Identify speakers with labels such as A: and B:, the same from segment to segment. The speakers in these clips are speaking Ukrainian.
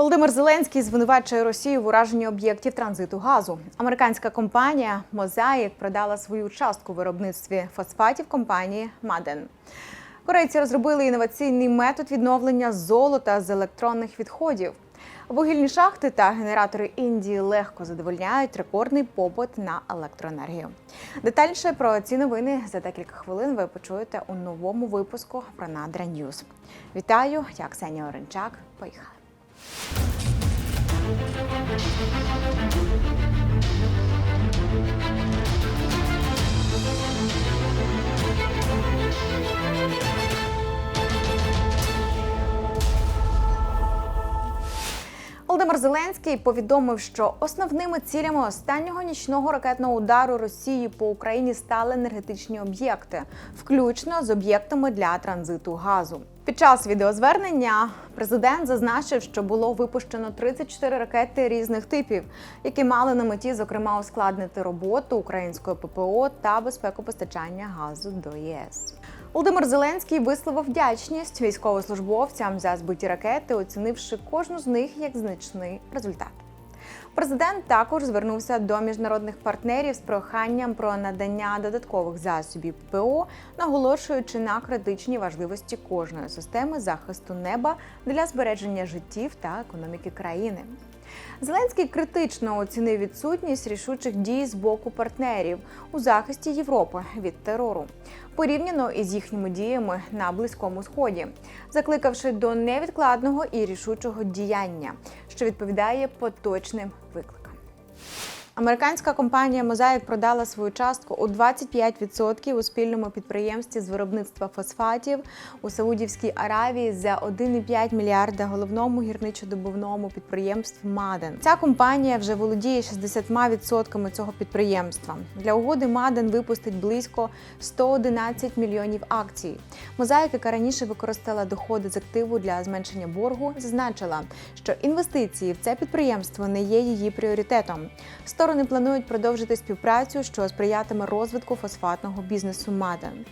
A: Володимир Зеленський звинувачує Росію в ураженні об'єктів транзиту газу. Американська компанія Мозаїк продала свою частку в виробництві фосфатів компанії Маден. Корейці розробили інноваційний метод відновлення золота з електронних відходів. Вугільні шахти та генератори Індії легко задовольняють рекордний попит на електроенергію. Детальніше про ці новини за декілька хвилин ви почуєте у новому випуску про Надра Ньюз. Вітаю, я Ксенія Оренчак. Поїхали. Thank you. Володимир Зеленський повідомив, що основними цілями останнього нічного ракетного удару Росії по Україні стали енергетичні об'єкти, включно з об'єктами для транзиту газу. Під час відеозвернення президент зазначив, що було випущено 34 ракети різних типів, які мали на меті, зокрема, ускладнити роботу української ППО та безпеку постачання газу до ЄС. Володимир Зеленський висловив вдячність військовослужбовцям за збиті ракети, оцінивши кожну з них як значний результат. Президент також звернувся до міжнародних партнерів з проханням про надання додаткових засобів ППО, наголошуючи на критичній важливості кожної системи захисту неба для збереження життів та економіки країни. Зеленський критично оцінив відсутність рішучих дій з боку партнерів у захисті Європи від терору, порівняно із їхніми діями на близькому сході, закликавши до невідкладного і рішучого діяння, що відповідає поточним викликам. Американська компанія Мозаїк продала свою частку у 25% у спільному підприємстві з виробництва фосфатів у Саудівській Аравії за 1,5 мільярда головному гірничодобувному підприємству Маден. Ця компанія вже володіє 60% цього підприємства. Для угоди Маден випустить близько 111 мільйонів акцій. Мозаїк, яка раніше використала доходи з активу для зменшення боргу, зазначила, що інвестиції в це підприємство не є її пріоритетом. Сторони планують продовжити співпрацю, що сприятиме розвитку фосфатного бізнесу Маден.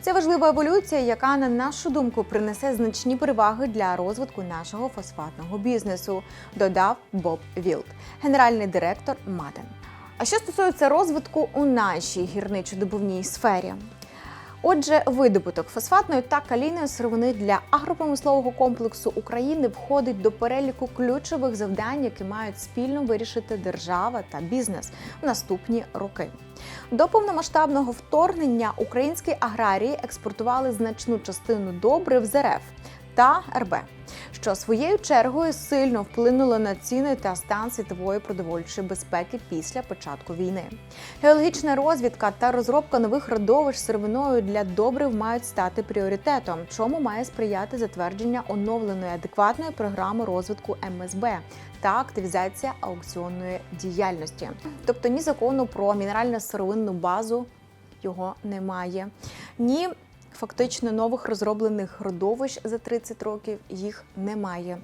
A: Це важлива еволюція, яка, на нашу думку, принесе значні переваги для розвитку нашого фосфатного бізнесу, додав Боб Вілд, генеральний директор Маден. А що стосується розвитку у нашій гірничо-добувній сфері? Отже, видобуток фосфатної та калійної сировини для агропромислового комплексу України входить до переліку ключових завдань, які мають спільно вирішити держава та бізнес в наступні роки. До повномасштабного вторгнення українські аграрії експортували значну частину добрив з РФ та РБ, що своєю чергою сильно вплинуло на ціни та стан світової продовольчої безпеки після початку війни. Геологічна розвідка та розробка нових родовищ сировиною для добрив мають стати пріоритетом, чому має сприяти затвердження оновленої адекватної програми розвитку МСБ та активізація аукціонної діяльності. Тобто ні закону про мінерально-сировинну базу його немає, ні фактично нових розроблених родовищ за 30 років їх немає.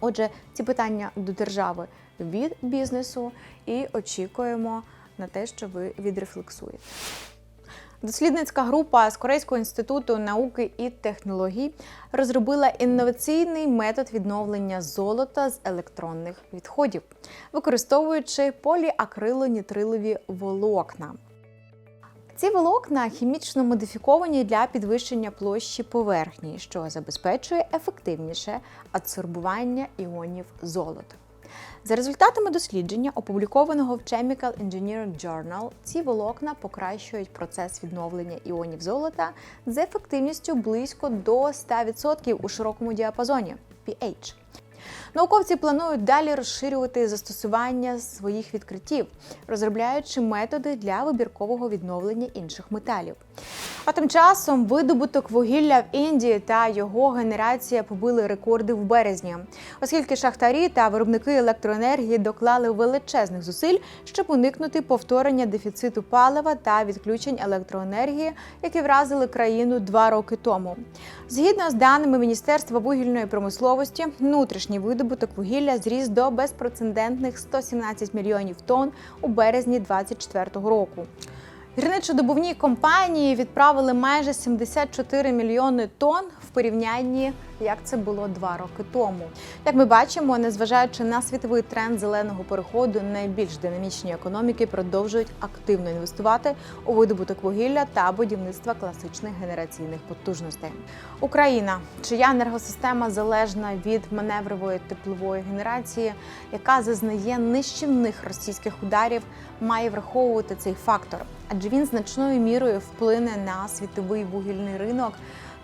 A: Отже, ці питання до держави від бізнесу і очікуємо на те, що ви відрефлексуєте. Дослідницька група з Корейського інституту науки і технологій розробила інноваційний метод відновлення золота з електронних відходів, використовуючи поліакрилонітрилові волокна. Ці волокна хімічно модифіковані для підвищення площі поверхні, що забезпечує ефективніше адсорбування іонів золота. За результатами дослідження, опублікованого в Chemical Engineering Journal, ці волокна покращують процес відновлення іонів золота з ефективністю близько до 100% у широкому діапазоні pH. Науковці планують далі розширювати застосування своїх відкриттів, розробляючи методи для вибіркового відновлення інших металів. А тим часом видобуток вугілля в Індії та його генерація побили рекорди в березні, оскільки шахтарі та виробники електроенергії доклали величезних зусиль, щоб уникнути повторення дефіциту палива та відключень електроенергії, які вразили країну два роки тому. Згідно з даними Міністерства вугільної промисловості, внутрішній видобуток вугілля зріс до безпрецедентних 117 мільйонів тонн у березні 2024 року. Гірничодобувні компанії відправили майже 74 мільйони тонн в порівнянні як це було два роки тому. Як ми бачимо, незважаючи на світовий тренд зеленого переходу, найбільш динамічні економіки продовжують активно інвестувати у видобуток вугілля та будівництва класичних генераційних потужностей. Україна, чия енергосистема залежна від маневрової теплової генерації, яка зазнає нищівних російських ударів, має враховувати цей фактор, адже він значною мірою вплине на світовий вугільний ринок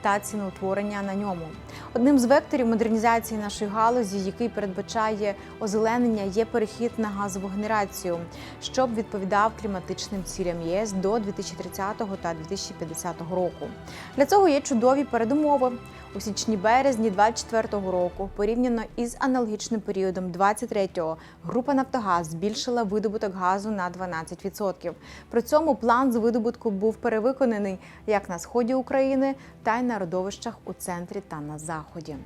A: та ціноутворення на ньому. Одним з векторів модернізації нашої галузі, який передбачає озеленення, є перехід на газову генерацію, щоб відповідав кліматичним цілям ЄС до 2030 та 2050 року. Для цього є чудові передумови. У січні-березні 2024 року, порівняно із аналогічним періодом 2023-го, група Нафтогаз збільшила видобуток газу на 12%. При цьому план з видобутку був перевиконаний як на сході України, та й на родовищах у центрі та на заході.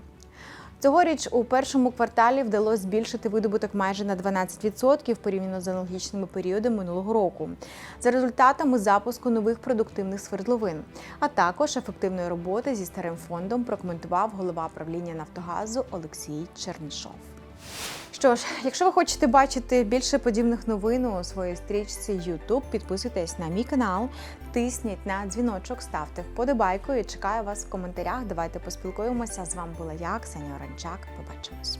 A: Цьогоріч у першому кварталі вдалося збільшити видобуток майже на 12% порівняно з аналогічними періодами минулого року, за результатами запуску нових продуктивних свердловин, а також ефективної роботи зі старим фондом прокоментував голова правління Нафтогазу Олексій Чернишов. Що ж, якщо ви хочете бачити більше подібних новин у своїй стрічці YouTube, підписуйтесь на мій канал, тисніть на дзвіночок, ставте вподобайку і чекаю вас в коментарях. Давайте поспілкуємося. З вами була я, Ксенія Оранчак. Побачимось.